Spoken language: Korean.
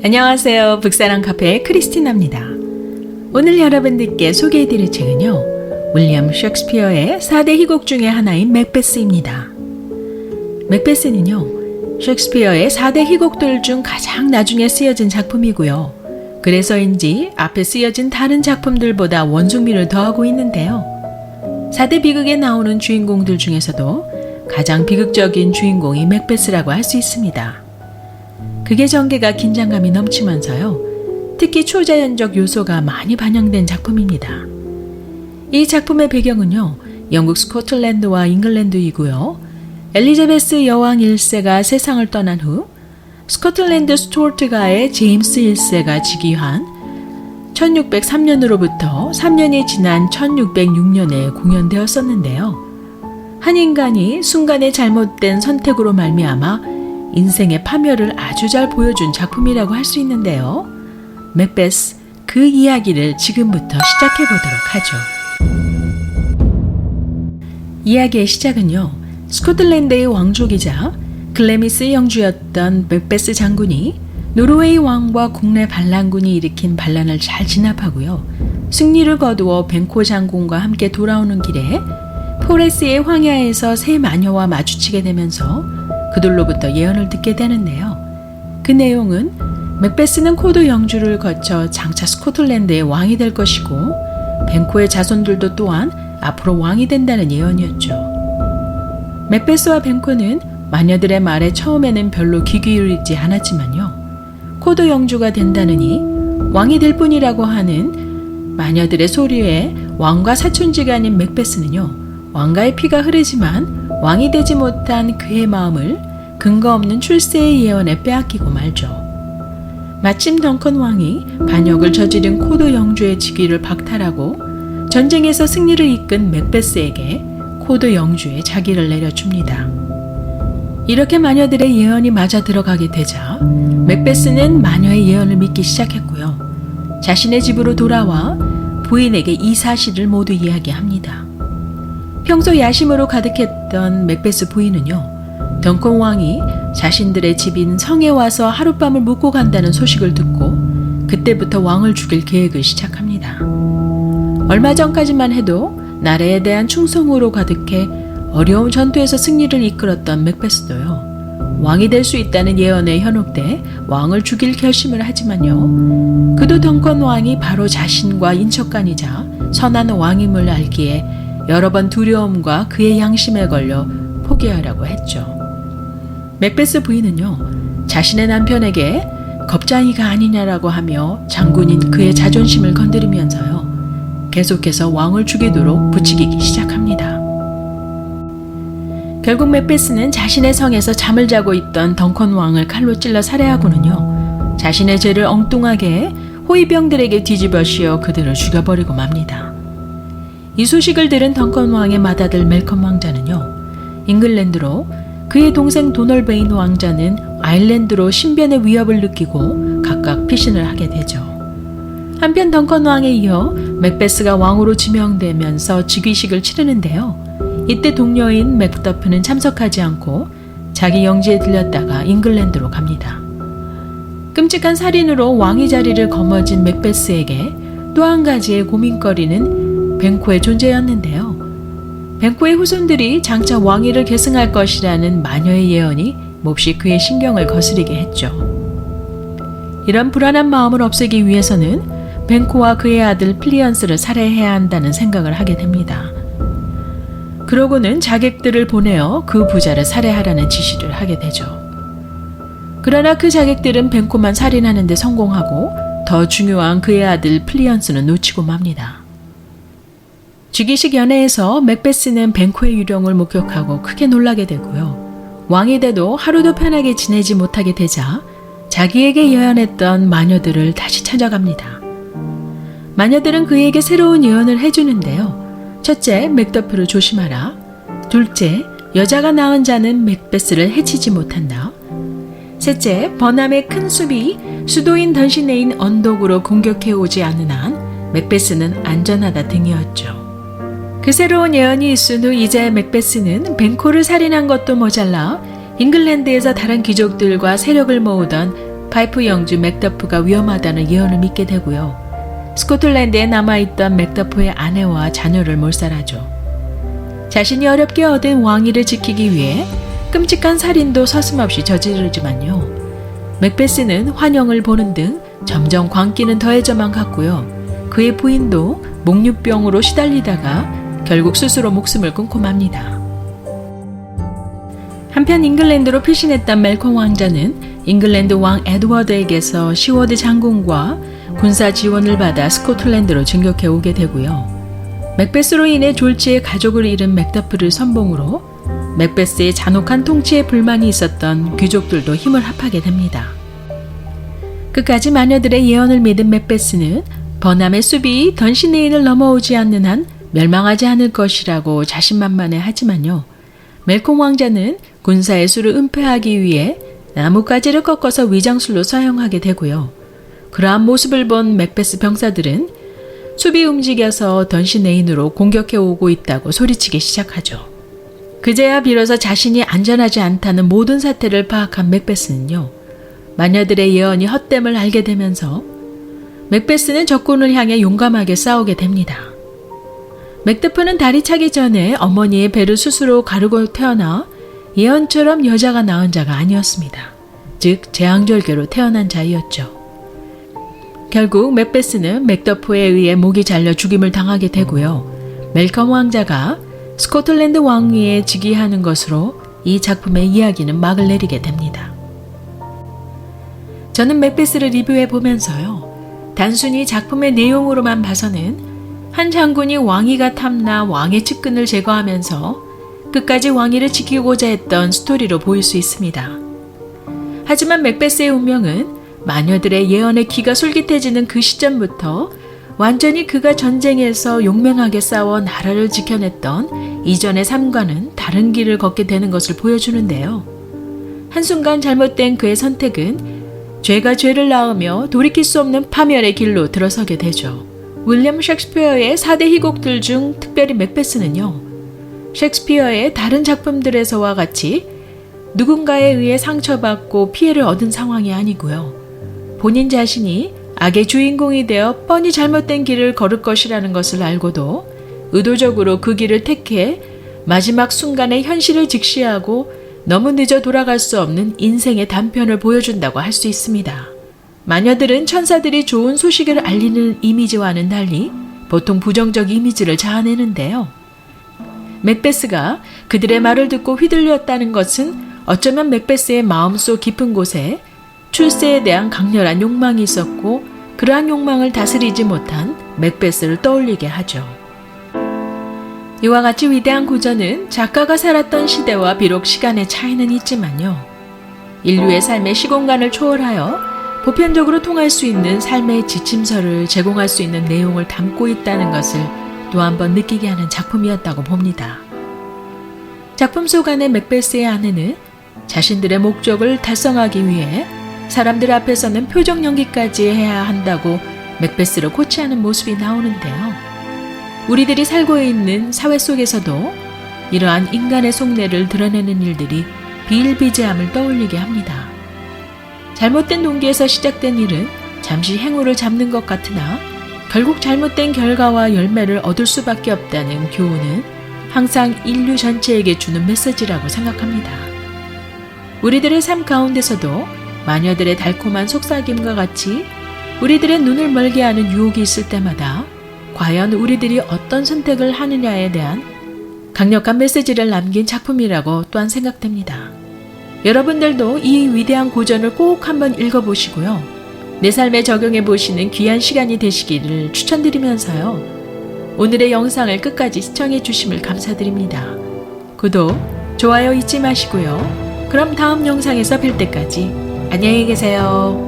안녕하세요. 북사랑 카페의 크리스티나입니다. 오늘 여러분들께 소개해드릴 책은요. 윌리엄 셰익스피어의 4대 희곡 중의 하나인 맥베스입니다. 맥베스는요. 셰익스피어의 4대 희곡들 중 가장 나중에 쓰여진 작품이고요. 그래서인지 앞에 쓰여진 다른 작품들보다 원숭미를 더하고 있는데요. 4대 비극에 나오는 주인공들 중에서도 가장 비극적인 주인공이 맥베스라고 할 수 있습니다. 극의 전개가 긴장감이 넘치면서요. 특히 초자연적 요소가 많이 반영된 작품입니다. 이 작품의 배경은요. 영국 스코틀랜드와 잉글랜드이고요. 엘리자베스 여왕 1세가 세상을 떠난 후 스코틀랜드 스튜어트가의 제임스 1세가 즉위한 1603년으로부터 3년이 지난 1606년에 공연되었었는데요. 한 인간이 순간의 잘못된 선택으로 말미암아 인생의 파멸을 아주 잘 보여준 작품이라고 할 수 있는데요. 맥베스 그 이야기를 지금부터 시작해 보도록 하죠. 이야기의 시작은요. 스코틀랜드의 왕족이자 글래미스 영주였던 맥베스 장군이 노르웨이 왕과 국내 반란군이 일으킨 반란을 잘 진압하고요. 승리를 거두어 벤코 장군과 함께 돌아오는 길에 포레스의 황야에서 새 마녀와 마주치게 되면서 그들로부터 예언을 듣게 되는데요. 그 내용은 맥베스는 코드 영주를 거쳐 장차 스코틀랜드의 왕이 될 것이고 벤코의 자손들도 또한 앞으로 왕이 된다는 예언이었죠. 맥베스와 벤코는 마녀들의 말에 처음에는 별로 귀 기울이지 않았지만요. 코드 영주가 된다느니 왕이 될 뿐이라고 하는 마녀들의 소리에 왕과 사촌지간인 맥베스는요. 왕가의 피가 흐르지만 왕이 되지 못한 그의 마음을 근거 없는 출세의 예언에 빼앗기고 말죠. 마침 덩컨 왕이 반역을 저지른 코드 영주의 직위를 박탈하고 전쟁에서 승리를 이끈 맥베스에게 코드 영주의 자기를 내려줍니다. 이렇게 마녀들의 예언이 맞아 들어가게 되자 맥베스는 마녀의 예언을 믿기 시작했고요. 자신의 집으로 돌아와 부인에게 이 사실을 모두 이야기합니다. 평소 야심으로 가득했던 맥베스 부인은요. 덩컨 왕이 자신들의 집인 성에 와서 하룻밤을 묵고 간다는 소식을 듣고 그때부터 왕을 죽일 계획을 시작합니다. 얼마 전까지만 해도 나라에 대한 충성으로 가득해 어려운 전투에서 승리를 이끌었던 맥베스도요. 왕이 될 수 있다는 예언에 현혹돼 왕을 죽일 결심을 하지만요. 그도 덩컨 왕이 바로 자신과 인척간이자 선한 왕임을 알기에 여러 번 두려움과 그의 양심에 걸려 포기하라고 했죠. 맥베스 부인은요, 자신의 남편에게 겁장이가 아니냐라고 하며 장군인 그의 자존심을 건드리면서요, 계속해서 왕을 죽이도록 부추기기 시작합니다. 결국 맥베스는 자신의 성에서 잠을 자고 있던 덩컨 왕을 칼로 찔러 살해하고는요, 자신의 죄를 엉뚱하게 호위병들에게 뒤집어 씌워 그들을 죽여버리고 맙니다. 이 소식을 들은 덩컨 왕의 맏아들 멜컴 왕자는요, 잉글랜드로 그의 동생 도널베인 왕자는 아일랜드로 신변의 위협을 느끼고 각각 피신을 하게 되죠. 한편 덩컨 왕에 이어 맥베스가 왕으로 지명되면서 즉위식을 치르는데요. 이때 동료인 맥더프는 참석하지 않고 자기 영지에 들렸다가 잉글랜드로 갑니다. 끔찍한 살인으로 왕위 자리를 거머쥔 맥베스에게 또 한 가지의 고민거리는 벤코의 존재였는데요. 벤코의 후손들이 장차 왕위를 계승할 것이라는 마녀의 예언이 몹시 그의 신경을 거스리게 했죠. 이런 불안한 마음을 없애기 위해서는 벤코와 그의 아들 플리언스를 살해해야 한다는 생각을 하게 됩니다. 그러고는 자객들을 보내어 그 부자를 살해하라는 지시를 하게 되죠. 그러나 그 자객들은 벤코만 살인하는데 성공하고 더 중요한 그의 아들 플리언스는 놓치고 맙니다. 즉위식 연회에서 맥베스는 벤코의 유령을 목격하고 크게 놀라게 되고요. 왕이 돼도 하루도 편하게 지내지 못하게 되자 자기에게 예언했던 마녀들을 다시 찾아갑니다. 마녀들은 그에게 새로운 예언을 해주는데요. 첫째, 맥더프를 조심하라. 둘째, 여자가 낳은 자는 맥베스를 해치지 못한다. 셋째, 버남의 큰 숲이 수도인 던시네인 언덕으로 공격해 오지 않는 한 맥베스는 안전하다 등이었죠. 그 새로운 예언이 있은 후 이제 맥베스는 벤코를 살인한 것도 모자라 잉글랜드에서 다른 귀족들과 세력을 모으던 파이프 영주 맥더프가 위험하다는 예언을 믿게 되고요. 스코틀랜드에 남아있던 맥더프의 아내와 자녀를 몰살하죠. 자신이 어렵게 얻은 왕위를 지키기 위해 끔찍한 살인도 서슴없이 저지르지만요. 맥베스는 환영을 보는 등 점점 광기는 더해져만 갔고요. 그의 부인도 목류병으로 시달리다가 결국 스스로 목숨을 끊고 맙니다. 한편 잉글랜드로 피신했던 멜콤 왕자는 잉글랜드 왕 에드워드에게서 시워드 장군과 군사 지원을 받아 스코틀랜드로 진격해 오게 되고요. 맥베스로 인해 졸지에 가족을 잃은 맥더프를 선봉으로 맥베스의 잔혹한 통치에 불만이 있었던 귀족들도 힘을 합하게 됩니다. 끝까지 마녀들의 예언을 믿은 맥베스는 버남의 숲이 던시네인을 넘어오지 않는 한 멸망하지 않을 것이라고 자신만만해 하지만요. 멜콤 왕자는 군사의 수를 은폐하기 위해 나뭇가지를 꺾어서 위장술로 사용하게 되고요. 그러한 모습을 본 맥베스 병사들은 숲이 움직여서 던시네인으로 공격해 오고 있다고 소리치기 시작하죠. 그제야 비로소 자신이 안전하지 않다는 모든 사태를 파악한 맥베스는요. 마녀들의 예언이 헛됨을 알게 되면서 맥베스는 적군을 향해 용감하게 싸우게 됩니다. 맥드프는 다리 차기 전에 어머니의 배를 스스로 가르고 태어나 예언처럼 여자가 낳은 자가 아니었습니다. 즉 재앙절개로 태어난 자이었죠. 결국 맥베스는 맥더프에 의해 목이 잘려 죽임을 당하게 되고요. 멜컴 왕자가 스코틀랜드 왕위에 즉위하는 것으로 이 작품의 이야기는 막을 내리게 됩니다. 저는 맥베스를 리뷰해 보면서요. 단순히 작품의 내용으로만 봐서는 한 장군이 왕위가 탐나 왕의 측근을 제거하면서 끝까지 왕위를 지키고자 했던 스토리로 보일 수 있습니다. 하지만 맥베스의 운명은 마녀들의 예언의 귀가 솔깃해지는 그 시점부터 완전히 그가 전쟁에서 용맹하게 싸워 나라를 지켜냈던 이전의 삶과는 다른 길을 걷게 되는 것을 보여주는데요. 한순간 잘못된 그의 선택은 죄가 죄를 낳으며 돌이킬 수 없는 파멸의 길로 들어서게 되죠. 윌리엄 셰익스피어의 4대 희곡들 중 특별히 맥베스는요. 셰익스피어의 다른 작품들에서와 같이 누군가에 의해 상처받고 피해를 얻은 상황이 아니고요. 본인 자신이 악의 주인공이 되어 뻔히 잘못된 길을 걸을 것이라는 것을 알고도 의도적으로 그 길을 택해 마지막 순간에 현실을 직시하고 너무 늦어 돌아갈 수 없는 인생의 단편을 보여준다고 할 수 있습니다. 마녀들은 천사들이 좋은 소식을 알리는 이미지와는 달리 보통 부정적 이미지를 자아내는데요. 맥베스가 그들의 말을 듣고 휘둘렸다는 것은 어쩌면 맥베스의 마음속 깊은 곳에 출세에 대한 강렬한 욕망이 있었고 그러한 욕망을 다스리지 못한 맥베스를 떠올리게 하죠. 이와 같이 위대한 고전은 작가가 살았던 시대와 비록 시간의 차이는 있지만요. 인류의 삶의 시공간을 초월하여 보편적으로 통할 수 있는 삶의 지침서를 제공할 수 있는 내용을 담고 있다는 것을 또 한 번 느끼게 하는 작품이었다고 봅니다. 작품 속 안의 맥베스의 아내는 자신들의 목적을 달성하기 위해 사람들 앞에서는 표정 연기까지 해야 한다고 맥베스를 코치하는 모습이 나오는데요. 우리들이 살고 있는 사회 속에서도 이러한 인간의 속내를 드러내는 일들이 비일비재함을 떠올리게 합니다. 잘못된 동기에서 시작된 일은 잠시 행운을 잡는 것 같으나 결국 잘못된 결과와 열매를 얻을 수밖에 없다는 교훈은 항상 인류 전체에게 주는 메시지라고 생각합니다. 우리들의 삶 가운데서도 마녀들의 달콤한 속삭임과 같이 우리들의 눈을 멀게 하는 유혹이 있을 때마다 과연 우리들이 어떤 선택을 하느냐에 대한 강력한 메시지를 남긴 작품이라고 또한 생각됩니다. 여러분들도 이 위대한 고전을 꼭 한번 읽어보시고요. 내 삶에 적용해 보시는 귀한 시간이 되시기를 추천드리면서요. 오늘의 영상을 끝까지 시청해 주심을 감사드립니다. 구독, 좋아요 잊지 마시고요. 그럼 다음 영상에서 뵐 때까지 안녕히 계세요.